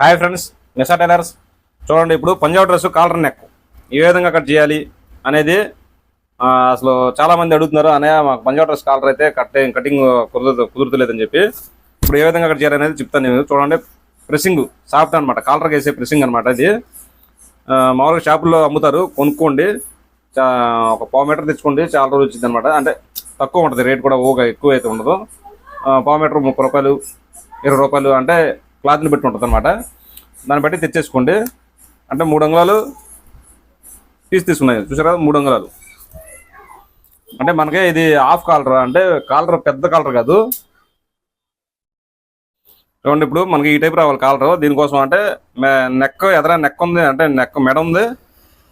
Hi friends Nisa tailors చూడండి ఇప్పుడు Punjab dress collar neck ఏ విధంగా కట్ చేయాలి అనేది అసలు చాలా మంది అడుగుతున్నారు. అనే మాకు పంజాబ్ డ్రెస్ కాలర్ అయితే కట్ కటింగ్ కుదరదు కుదురుతలేదని చెప్పి ఇప్పుడు ఏ విధంగా కట్ చేయాలి అనేది చెప్తాను నేను. చూడండి ప్రెసింగ్ సాఫ్ట్ అనమాట కాలర్కి వేసే ప్రెసింగ్ అనమాట ఇది. మామూలుగా షాపుల్లో అమ్ముతారు. కొనుక్కోండి. చా- ఒక పావు మీటర్ తెచ్చుకోండి. చాలా రోజులు వచ్చింది అనమాట అంటే తక్కువ ఉంటుంది. రేట్ కూడా ఓగా ఎక్కువ అయితే ఉండదు. పావు మీటర్ ముప్పై రూపాయలు ఇరవై రూపాయలు అంటే క్లాత్ని బట్టి ఉంటుంది అనమాట దాన్ని బట్టి తెచ్చేసుకోండి. అంటే మూడు అంగుళాలు పీస్ తీసుకున్నాయి. చూసారా? మూడు అంగుళాలు. అంటే మనకి ఇది హాఫ్ కాలర్ అంటే కాలర్ పెద్ద కాలర్ కాదు. చూడండి ఇప్పుడు మనకి ఈ టైప్ రావాలి కాలర్. దీనికోసం అంటే నెక్ ఎదరా నెక్ ఉంది అంటే నెక్ మెడ ఉంది.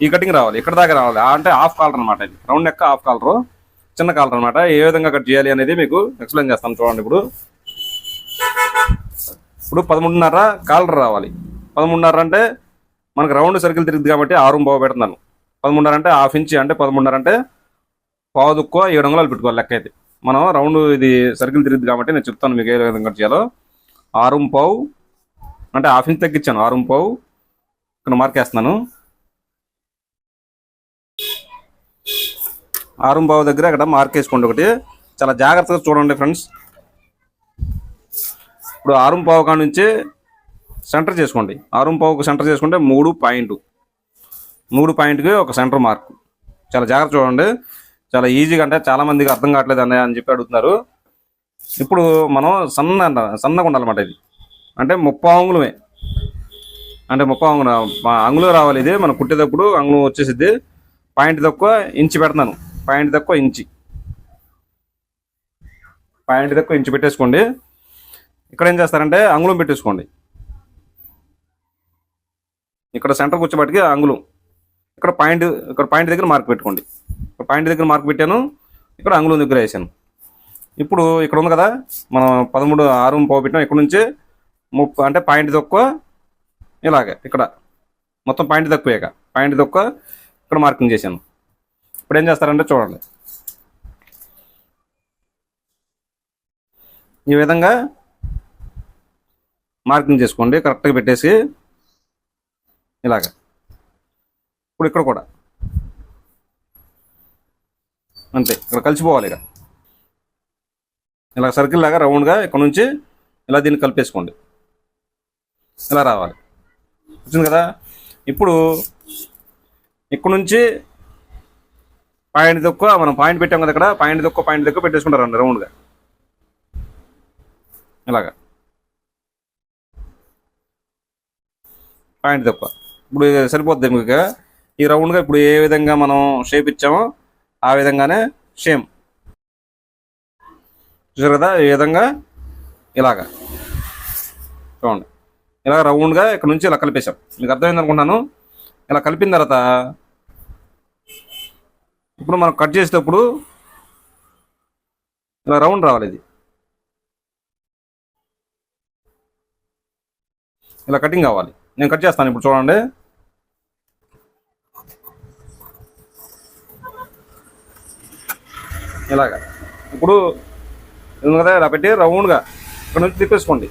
ఈ కటింగ్ రావాలి. ఇక్కడ దాకా రావాలి. అంటే హాఫ్ కాలర్ అనమాట ఇది. Round neck half collar. చిన్న కాలర్ అనమాట ఏ విధంగా కట్ చేయాలి అనేది మీకు ఎక్స్ప్లెయిన్ చేస్తాను చూడండి ఇప్పుడు. ఇప్పుడు పదమూడున్నర కాలర్ రావాలి. పదమూడున్నర అంటే మనకు రౌండ్ సర్కిల్ తిరిగింది కాబట్టి ఆరు బావ పెడుతున్నాను. పదమూడున్నర అంటే హాఫ్ ఇంచ్ అంటే పదమూడున్నర అంటే పావు దుక్కువ ఏడు అంగుళాలు పెట్టుకోవాలి లెక్క అయితే. మనం రౌండ్ ఇది సర్కిల్ తిరిగింది కాబట్టి నేను చెప్తాను మీకు ఏ విధంగా చేయాలో. ఆరు పావు అంటే హాఫ్ ఇంచ్ తగ్గించాను. ఆరు పావు ఇక్కడ మార్క్ వేస్తున్నాను. ఆరు పావు దగ్గర అక్కడ మార్క్ వేసుకోండి ఒకటి. చాలా జాగ్రత్తగా చూడండి ఫ్రెండ్స్. ఇప్పుడు ఆరుంపావు కాడ నుంచి సెంటర్ చేసుకోండి. ఆరుంపావుకు సెంటర్ చేసుకుంటే మూడు పాయింట్ మూడు పాయింట్కి ఒక సెంటర్ మార్క్. చాలా జాగ్రత్త చూడండి. చాలా ఈజీగా అంటే చాలామందికి అర్థం కావట్లేదు అన్నయ్య అని చెప్పి అడుగుతున్నారు. ఇప్పుడు మనం సన్న సన్నగా ఉండాలన్నమాట ఇది. అంటే ముప్పై అంగుళమే. అంటే ముప్పై అంగుళం అంగుళం రావాలి ఇది మనం కుట్టేటప్పుడు అంగుళం వచ్చేసిద్ది. పాయింట్ తక్కువ ఇంచి పెడతాను. పాయింట్ తక్కువ ఇంచి. పాయింట్ తక్కువ ఇంచి పెట్టేసుకోండి. ఇక్కడ ఏం చేస్తారంటే అంగుళం పెట్టేసుకోండి. ఇక్కడ సెంటర్ కూర్చోబెట్టుకి అంగుళం. ఇక్కడ పాయింట్ ఇక్కడ పాయింట్ దగ్గర మార్క్ పెట్టుకోండి. ఇక్కడ పాయింట్ దగ్గర మార్క్ పెట్టాను ఇక్కడ అంగుళం దగ్గర వేసాను. ఇప్పుడు ఇక్కడ ఉంది కదా మనం పదమూడు ఆరు పావు పెట్టాం ఇక్కడ నుంచి ముప్పై అంటే పాయింట్ తక్కువ ఇలాగే ఇక్కడ. మొత్తం పాయింట్ తక్కువేక పాయింట్ తక్కువ ఇక్కడ మార్కింగ్ చేశాను. ఇప్పుడు ఏం చేస్తారంటే చూడండి. ఈ విధంగా మార్కింగ్ చేసుకోండి కరెక్ట్గా పెట్టేసి ఇలాగ. ఇప్పుడు ఇక్కడ కూడా. అంతే ఇక్కడ కలిసిపోవాలి ఇక. ఇలా సర్కిల్ లాగా రౌండ్గా ఇక్కడ నుంచి ఇలా దీన్ని కలిపేసుకోండి. ఇలా రావాలి. వచ్చింది కదా? ఇప్పుడు ఇక్కడ నుంచి పాయింట్ దొక్క మనం పాయింట్ పెట్టాం కదా ఇక్కడ పాయింట్ దొక్క పాయింట్ దొక్క పెట్టేసుకుంటారు రౌండ్గా ఇలాగా. పాయింట్ తక్కువ. ఇప్పుడు సరిపోద్ది మీకు ఈ రౌండ్గా ఇప్పుడు ఏ విధంగా మనం షేప్ ఇచ్చామో ఆ విధంగానే షేమ్ చూసారు కదా? ఈ విధంగా ఇలాగా. చూడండి. ఇలా రౌండ్గా ఇక్కడ నుంచి ఇలా కలిపేశాం. మీకు అర్థమైంది అనుకుంటాను ఇలా కలిపిన తర్వాత ఇప్పుడు మనం కట్ చేసేటప్పుడు ఇలా రౌండ్ రావాలి ఇది. ఇలా కటింగ్ కావాలి. నేను కట్ చేస్తాను ఇప్పుడు చూడండి. ఇలాగా. ఇప్పుడు కదా ఇలా పెట్టి రౌండ్గా ఇక్కడ నుంచి తిప్పేసుకోండి.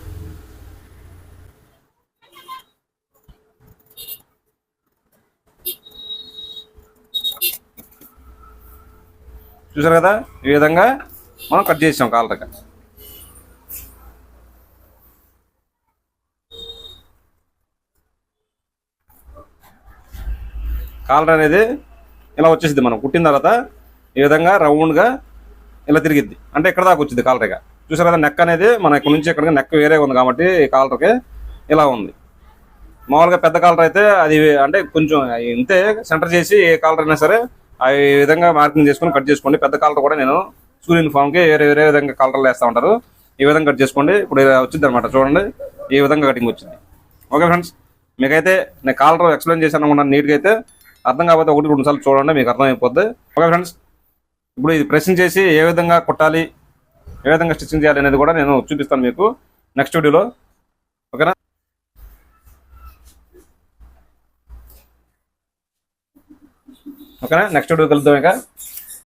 చూసారు కదా? ఈ విధంగా మనం కట్ చేసాం కాలరగా కాలర్ అనేది ఇలా వచ్చేసింది మనం కుట్టిన తర్వాత ఈ విధంగా రౌండ్గా ఇలా తిరిగిద్ది. అంటే ఇక్కడ దాకా వచ్చింది కాలర్గా చూసారు కదా నెక్ అనేది మన ఇక్కడ నుంచి ఇక్కడ నెక్ వేరే ఉంది కాబట్టి ఈ కాలర్కి ఇలా ఉంది. మామూలుగా పెద్ద కాలర్ అయితే అది అంటే కొంచెం ఇంతే సెంటర్ చేసి ఏ కాలర్ అయినా సరే ఆ ఈ విధంగా మార్కింగ్ చేసుకొని కట్ చేసుకోండి. పెద్ద కాలర్ కూడా నేను స్కూల్ యూనిఫామ్కి వేరే వేరే విధంగా కాలర్లు వేస్తూ ఉంటారు. ఈ విధంగా కట్ చేసుకోండి. ఇప్పుడు ఇలా వచ్చింది అనమాట చూడండి ఈ విధంగా కటింగ్ వచ్చింది. ఓకే ఫ్రెండ్స్ మీకైతే నేను కాలర్ ఎక్స్ప్లెయిన్ చేశాను అనుకుంటాను నీట్గా అయితే అర్థం కాకపోతే ఒకటి రెండు సార్లు చూడండి మీకు అర్థమైపోద్ది. ఓకే ఫ్రెండ్స్ ఇప్పుడు ఇది ప్రెసింగ్ చేసి ఏ విధంగా కుట్టాలి ఏ విధంగా స్టిచ్చింగ్ చేయాలి అనేది కూడా నేను చూపిస్తాను మీకు నెక్స్ట్ వీడియోలో ఓకేనా? ఓకేనా? నెక్స్ట్ వీడియో కలుద్దాం ఇక.